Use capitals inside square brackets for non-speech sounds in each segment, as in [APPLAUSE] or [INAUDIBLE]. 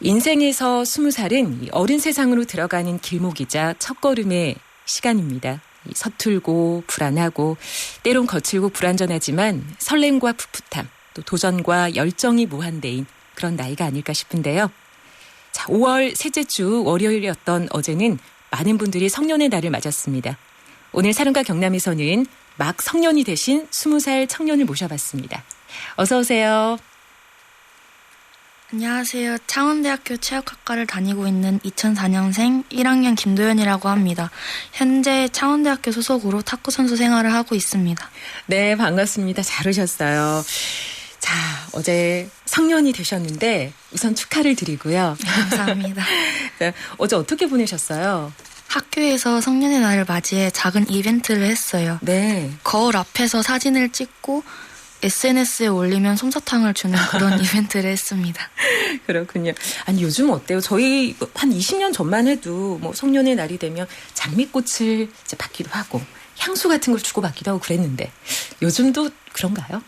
인생에서 스무 살은 어른 세상으로 들어가는 길목이자 첫걸음의 시간입니다. 서툴고 불안하고 때론 거칠고 불안전하지만 설렘과 풋풋함 또 도전과 열정이 무한대인 그런 나이가 아닐까 싶은데요. 자, 5월 셋째 주 월요일이었던 어제는 많은 분들이 성년의 날을 맞았습니다. 오늘 사lun가 경남에서는 막 성년이 되신 20살 청년을 모셔봤습니다. 어서 오세요. 안녕하세요. 창원대학교 체육학과를 다니고 있는 2004년생 1학년 김도연이라고 합니다. 현재 창원대학교 소속으로 탁구 선수 생활을 하고 있습니다. 네, 반갑습니다. 잘 오셨어요. 자, 어제 성년이 되셨는데 우선 축하를 드리고요. 네, 감사합니다. [LAUGHS] 네, 어제 어떻게 보내셨어요? 학교에서 성년의 날을 맞이해 작은 이벤트를 했어요. 네. 거울 앞에서 사진을 찍고 SNS에 올리면 솜사탕을 주는 그런 [LAUGHS] 이벤트를 했습니다. 그렇군요. 아니 요즘 어때요? 저희 한 20년 전만 해도 뭐 성년의 날이 되면 장미꽃을 이제 받기도 하고 향수 같은 걸 주고 받기도 하고 그랬는데 요즘도 그런가요?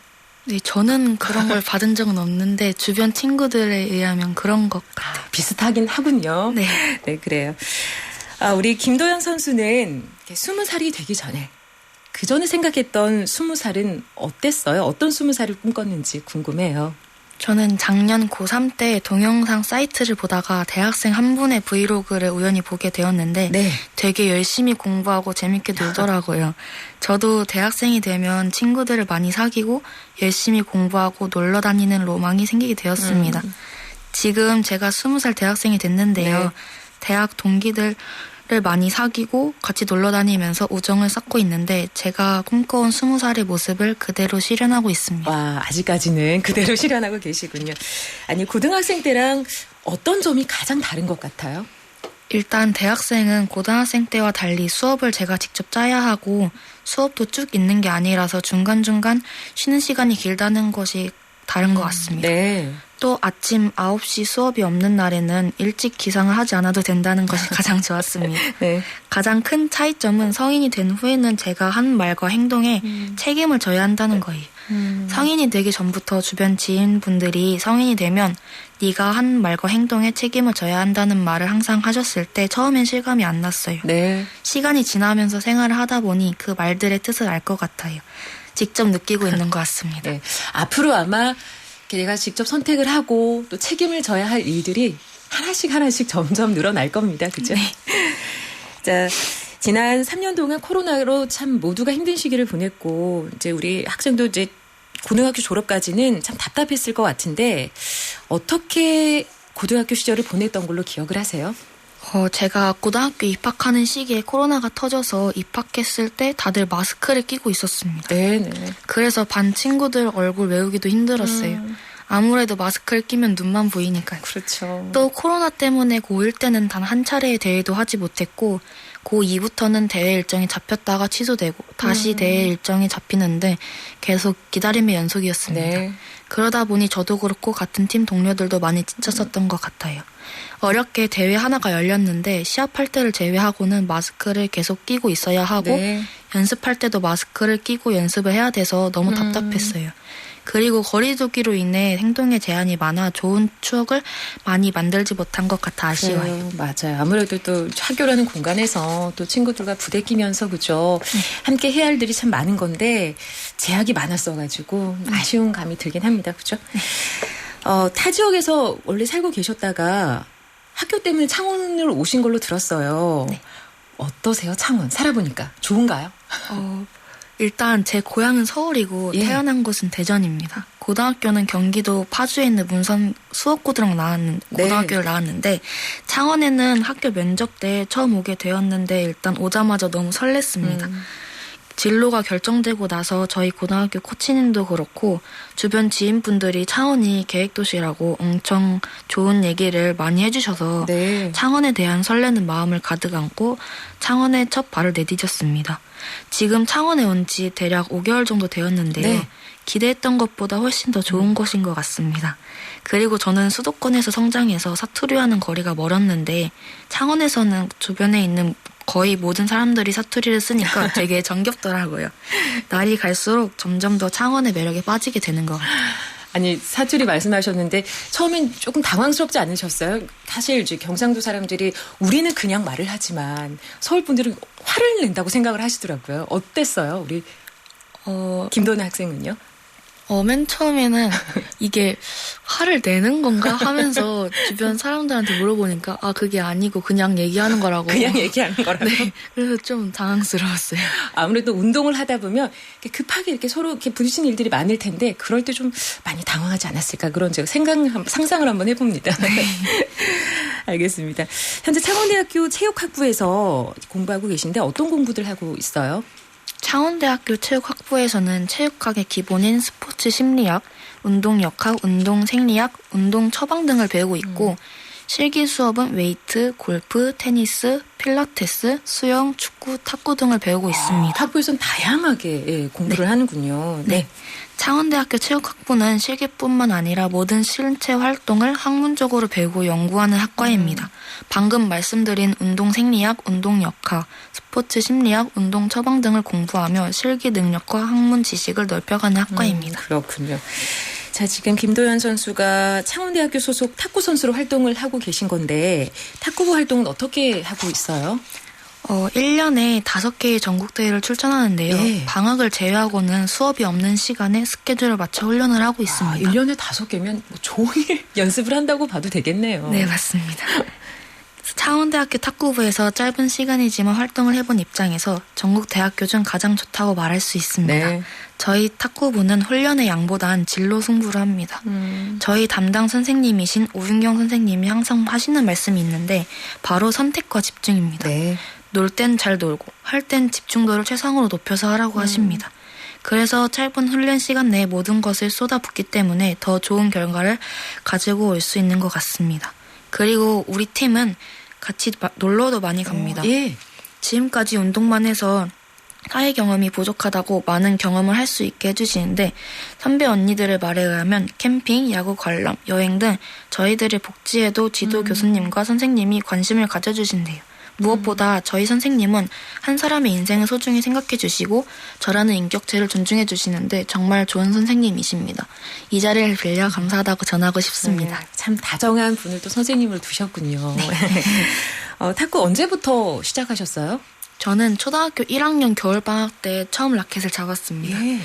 네, 저는 그런 걸 [LAUGHS] 받은 적은 없는데 주변 친구들에 의하면 그런 것 같아요. 비슷하긴 하군요. 네. 네, 그래요. 아, 우리 김도현 선수는 20살이 되기 전에 그 전에 생각했던 스무 살은 어땠어요? 어떤 스무 살을 꿈꿨는지 궁금해요. 저는 작년 고3 때 동영상 사이트를 보다가 대학생 한 분의 브이로그를 우연히 보게 되었는데 네. 되게 열심히 공부하고 재밌게 놀더라고요. [LAUGHS] 저도 대학생이 되면 친구들을 많이 사귀고 열심히 공부하고 놀러 다니는 로망이 생기게 되었습니다. 음. 지금 제가 20살 대학생이 됐는데요. 네. 대학 동기들 를 많이 사귀고 같이 놀러 다니면서 우정을 쌓고 있는데 제가 꿈꿔온 스무 살의 모습을 그대로 실현하고 있습니다. 와, 아직까지는 그대로 [LAUGHS] 실현하고 계시군요. 아니, 고등학생 때랑 어떤 점이 가장 다른 것 같아요? 일단 대학생은 고등학생 때와 달리 수업을 제가 직접 짜야 하고 수업도 쭉 있는 게 아니라서 중간중간 쉬는 시간이 길다는 것이 다른 것 같습니다. 네. 또 아침 9시 수업이 없는 날에는 일찍 기상을 하지 않아도 된다는 것이 [LAUGHS] 가장 좋았습니다. 네. 가장 큰 차이점은 성인이 된 후에는 제가 한 말과 행동에 책임을 져야 한다는 거예요. 성인이 되기 전부터 주변 지인분들이 성인이 되면 네가 한 말과 행동에 책임을 져야 한다는 말을 항상 하셨을 때 처음엔 실감이 안 났어요. 네. 시간이 지나면서 생활을 하다 보니 그 말들의 뜻을 알 것 같아요. 직접 느끼고 있는 것 같습니다. 네. 앞으로 아마 내가 직접 선택을 하고 또 책임을 져야 할 일들이 하나씩 하나씩 점점 늘어날 겁니다. 그죠? [LAUGHS] 자, 지난 3년 동안 코로나로 참 모두가 힘든 시기를 보냈고 이제 우리 학생도 이제 고등학교 졸업까지는 참 답답했을 것 같은데 어떻게 고등학교 시절을 보냈던 걸로 기억을 하세요? 어, 제가 고등학교 입학하는 시기에 코로나가 터져서 입학했을 때 다들 마스크를 끼고 있었습니다. 네, 네. 그래서 반 친구들 얼굴 외우기도 힘들었어요. 음. 아무래도 마스크를 끼면 눈만 보이니까요. 그렇죠. 또 코로나 때문에 고1 때는 단 한 차례의 대회도 하지 못했고 고 2부터는 대회 일정이 잡혔다가 취소되고 다시 음. 대회 일정이 잡히는데 계속 기다림의 연속이었습니다. 네. 그러다 보니 저도 그렇고 같은 팀 동료들도 많이 지쳤었던 것 같아요. 어렵게 대회 하나가 열렸는데 시합할 때를 제외하고는 마스크를 계속 끼고 있어야 하고 네. 연습할 때도 마스크를 끼고 연습을 해야 돼서 너무 음. 답답했어요. 그리고 거리두기로 인해 행동에 제한이 많아 좋은 추억을 많이 만들지 못한 것 같아 아쉬워요. 그래요. 맞아요. 아무래도 또 학교라는 공간에서 또 친구들과 부대끼면서 그죠. 함께 해야 할 일이 참 많은 건데 제약이 많았어가지고 아쉬운 감이 들긴 합니다. 그죠? 어, 타 지역에서 원래 살고 계셨다가 학교 때문에 창원으로 오신 걸로 들었어요. 네. 어떠세요? 창원 살아보니까 좋은가요? 어, 일단 제 고향은 서울이고 예. 태어난 곳은 대전입니다. 고등학교는 경기도 파주에 있는 문선 수업고등학 나왔는 네. 고등학교를 나왔는데 창원에는 학교 면접 때 처음 오게 되었는데 일단 오자마자 너무 설렜습니다. 음. 진로가 결정되고 나서 저희 고등학교 코치님도 그렇고 주변 지인분들이 창원이 계획도시라고 엄청 좋은 얘기를 많이 해주셔서 네. 창원에 대한 설레는 마음을 가득 안고 창원에 첫 발을 내디뎠습니다. 지금 창원에 온 지 대략 5개월 정도 되었는데요. 네. 기대했던 것보다 훨씬 더 좋은 곳인 것 같습니다. 그리고 저는 수도권에서 성장해서 사투리와는 거리가 멀었는데 창원에서는 주변에 있는 거의 모든 사람들이 사투리를 쓰니까 [LAUGHS] 되게 정겹더라고요. 날이 갈수록 점점 더 창원의 매력에 빠지게 되는 것 같아요. 아니 사투리 말씀하셨는데 처음엔 조금 당황스럽지 않으셨어요? 사실 이제 경상도 사람들이 우리는 그냥 말을 하지만 서울 분들은 화를 낸다고 생각을 하시더라고요. 어땠어요, 우리 어, 김도나 학생은요? 어, 맨 처음에는 이게 화를 내는 건가 하면서 주변 사람들한테 물어보니까 아, 그게 아니고 그냥 얘기하는 거라고. 그냥 얘기하는 [LAUGHS] 거라고. 네. 그래서 좀 당황스러웠어요. 아무래도 운동을 하다 보면 급하게 이렇게 서로 이렇게 부딪히는 일들이 많을 텐데 그럴 때 좀 많이 당황하지 않았을까 그런 제가 생각, 상상을 한번 해봅니다. 네. [LAUGHS] 알겠습니다. 현재 창원대학교 체육학부에서 공부하고 계신데 어떤 공부들 하고 있어요? 창원대학교 체육학부에서는 체육학의 기본인 스포츠 심리학, 운동역학, 운동생리학, 운동 처방 등을 배우고 있고 음. 실기 수업은 웨이트, 골프, 테니스, 필라테스, 수영, 축구, 탁구 등을 배우고 아, 있습니다. 학부에서는 다양하게 예, 공부를 네. 하는군요. 네. 네. 창원대학교 체육학부는 실기뿐만 아니라 모든 실체 활동을 학문적으로 배우고 연구하는 학과입니다. 음. 방금 말씀드린 운동 생리학, 운동 역학, 스포츠 심리학, 운동 처방 등을 공부하며 실기 능력과 학문 지식을 넓혀가는 학과입니다. 음, 그렇군요. 자, 지금 김도현 선수가 창원대학교 소속 탁구 선수로 활동을 하고 계신 건데 탁구부 활동은 어떻게 하고 있어요? 어, 1년에 5개의 전국대회를 출전하는데요. 네. 방학을 제외하고는 수업이 없는 시간에 스케줄을 맞춰 훈련을 하고 있습니다. 아, 1년에 5개면 뭐 종일 [LAUGHS] 연습을 한다고 봐도 되겠네요. 네, 맞습니다. 창원대학교 탁구부에서 짧은 시간이지만 활동을 해본 입장에서 전국 대학교 중 가장 좋다고 말할 수 있습니다. 네. 저희 탁구부는 훈련의 양보단 진로 승부를 합니다. 음. 저희 담당 선생님이신 오윤경 선생님이 항상 하시는 말씀이 있는데 바로 선택과 집중입니다. 네. 놀 땐 잘 놀고 할 땐 집중도를 최상으로 높여서 하라고 음. 하십니다. 그래서 짧은 훈련 시간 내에 모든 것을 쏟아붓기 때문에 더 좋은 결과를 가지고 올 수 있는 것 같습니다. 그리고 우리 팀은 같이 놀러도 많이 갑니다. 어, 예. 지금까지 운동만 해서 사회 경험이 부족하다고 많은 경험을 할 수 있게 해주시는데 선배 언니들의 말에 의하면 캠핑, 야구 관람, 여행 등 저희들의 복지에도 지도 음. 교수님과 선생님이 관심을 가져주신대요. 무엇보다 음. 저희 선생님은 한 사람의 인생을 소중히 생각해 주시고 저라는 인격체를 존중해 주시는데 정말 좋은 선생님이십니다. 이 자리를 빌려 감사하다고 전하고 싶습니다. 네, 참 다정한 분을 또 선생님을 두셨군요. 네. [LAUGHS] 어, 탁구 언제부터 시작하셨어요? 저는 초등학교 1학년 겨울방학 때 처음 라켓을 잡았습니다. 예.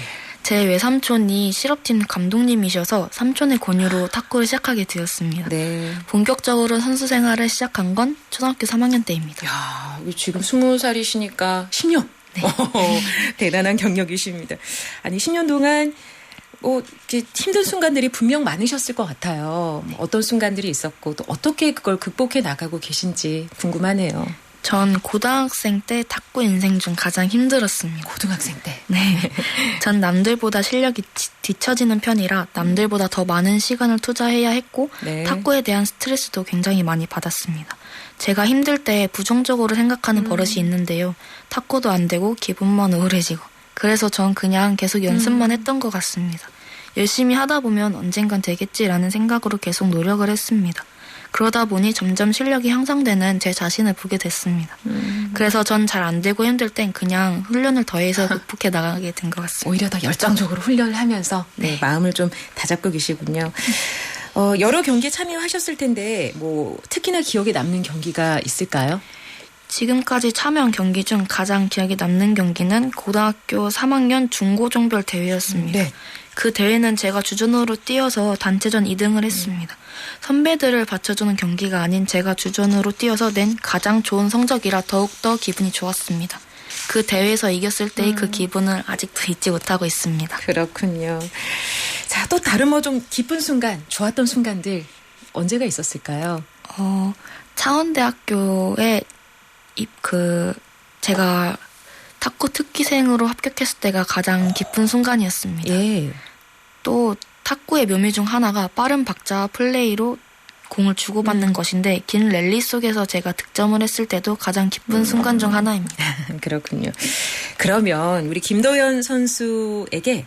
제 외삼촌이 실업팀 감독님이셔서 삼촌의 권유로 탁구를 시작하게 되었습니다. 네. 본격적으로 선수 생활을 시작한 건 초등학교 3학년 때입니다. 야, 지금 20살이시니까 10년. 네. [LAUGHS] 대단한 경력이십니다. 아니, 10년 동안 뭐 힘든 순간들이 분명 많으셨을 것 같아요. 네. 어떤 순간들이 있었고 또 어떻게 그걸 극복해 나가고 계신지 궁금하네요. 전 고등학생 때 탁구 인생 중 가장 힘들었습니다. 고등학생 때? 네. [LAUGHS] 전 남들보다 실력이 뒤처지는 편이라 남들보다 더 많은 시간을 투자해야 했고 네. 탁구에 대한 스트레스도 굉장히 많이 받았습니다. 제가 힘들 때 부정적으로 생각하는 음. 버릇이 있는데요. 탁구도 안 되고 기분만 우울해지고 그래서 전 그냥 계속 연습만 음. 했던 것 같습니다. 열심히 하다 보면 언젠간 되겠지라는 생각으로 계속 노력을 했습니다. 그러다 보니 점점 실력이 향상되는 제 자신을 보게 됐습니다. 음. 그래서 전 잘 안 되고 힘들 땐 그냥 훈련을 더해서 [LAUGHS] 극복해 나가게 된 것 같습니다. 오히려 더 열정적으로 훈련을 하면서 네, 네. 마음을 좀 다잡고 계시군요. 어, 여러 경기에 참여하셨을 텐데 뭐 특히나 기억에 남는 경기가 있을까요? 지금까지 참여한 경기 중 가장 기억에 남는 경기는 고등학교 3학년 중고종별 대회였습니다. 네. 그 대회는 제가 주전으로 뛰어서 단체전 2등을 했습니다. 선배들을 받쳐주는 경기가 아닌 제가 주전으로 뛰어서 낸 가장 좋은 성적이라 더욱더 기분이 좋았습니다. 그 대회에서 이겼을 때의 그 음. 그 기분을 아직도 잊지 못하고 있습니다. 그렇군요. 자, 또 다른 뭐 좀 기쁜 순간, 좋았던 순간들 언제가 있었을까요? 어, 창원대학교에 그 제가 탁구 특기생으로 합격했을 때가 가장 기쁜 순간이었습니다. 예. 또 탁구의 묘미 중 하나가 빠른 박자 플레이로 공을 주고받는 음. 것인데 긴 랠리 속에서 제가 득점을 했을 때도 가장 기쁜 음. 순간 중 하나입니다. [LAUGHS] 그렇군요. 그러면 우리 김도현 선수에게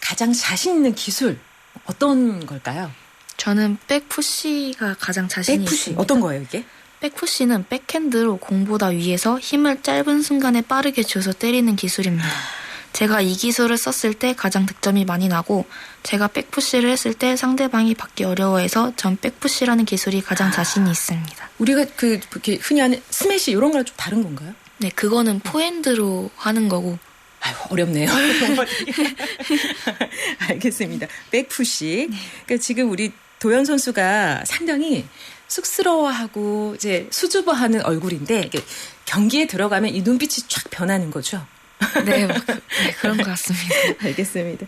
가장 자신 있는 기술 어떤 걸까요? 저는 백푸시가 가장 자신이 백푸시. 있습니다. 어떤 거예요, 이게? 백푸시는 백핸드로 공보다 위에서 힘을 짧은 순간에 빠르게 줘서 때리는 기술입니다. [LAUGHS] 제가 이 기술을 썼을 때 가장 득점이 많이 나고 제가 백푸시를 했을 때 상대방이 받기 어려워해서 전 백푸시라는 기술이 가장 자신이 있습니다. 우리가 그 이렇게 흔히 하는 스매시 이런 거랑 좀 다른 건가요? 네, 그거는 포핸드로 하는 거고 아유, 어렵네요. [LAUGHS] 알겠습니다. 백푸시. 그러니까 지금 우리 도현 선수가 상당히 쑥스러워하고 이제 수줍어하는 얼굴인데 경기에 들어가면 이 눈빛이 쫙 변하는 거죠. 네, 뭐 그, 네 그런 것 같습니다. [LAUGHS] 알겠습니다.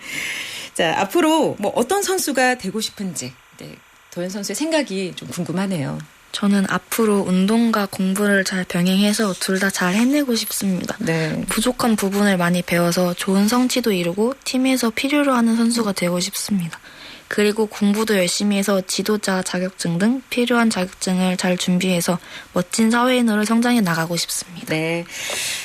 자, 앞으로 뭐 어떤 선수가 되고 싶은지 네, 도현 선수의 생각이 좀 궁금하네요. 저는 앞으로 운동과 공부를 잘 병행해서 둘 다 잘 해내고 싶습니다. 네. 부족한 부분을 많이 배워서 좋은 성취도 이루고 팀에서 필요로 하는 선수가 되고 싶습니다. 그리고 공부도 열심히 해서 지도자 자격증 등 필요한 자격증을 잘 준비해서 멋진 사회인으로 성장해 나가고 싶습니다. 네.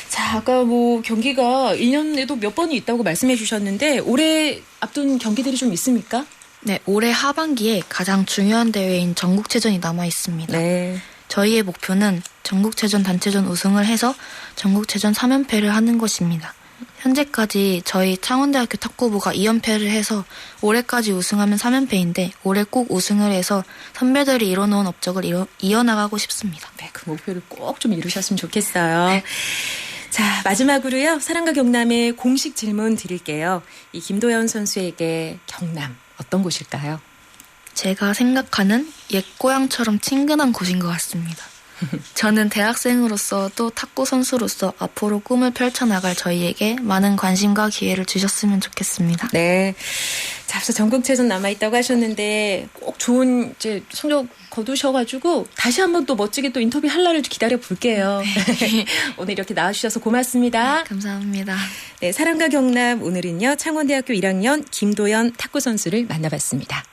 자, 아까 뭐 경기가 1년에도 몇 번이 있다고 말씀해 주셨는데 올해 앞둔 경기들이 좀 있습니까? 네, 올해 하반기에 가장 중요한 대회인 전국체전이 남아 있습니다. 네. 저희의 목표는 전국체전 단체전 우승을 해서 전국체전 3연패를 하는 것입니다. 현재까지 저희 창원대학교 탁구부가 2연패를 해서 올해까지 우승하면 3연패인데 올해 꼭 우승을 해서 선배들이 이뤄놓은 업적을 이뤄, 이어나가고 싶습니다. 네, 그 목표를 꼭 좀 이루셨으면 좋겠어요. 자, 마지막으로요. 사랑과 경남의 공식 질문 드릴게요. 이 김도현 선수에게 경남 어떤 곳일까요? 제가 생각하는 옛 고향처럼 친근한 곳인 것 같습니다. 저는 대학생으로서 또 탁구 선수로서 앞으로 꿈을 펼쳐나갈 저희에게 많은 관심과 기회를 주셨으면 좋겠습니다. 네. 자, 앞서 전국체전 남아있다고 하셨는데 꼭 좋은 이제 성적 거두셔가지고 다시 한번 또 멋지게 또 인터뷰 할 날을 기다려 볼게요. [LAUGHS] 오늘 이렇게 나와주셔서 고맙습니다. 감사합니다. 네, 사랑과 경남 오늘은요 창원대학교 1학년 김도연 탁구 선수를 만나봤습니다.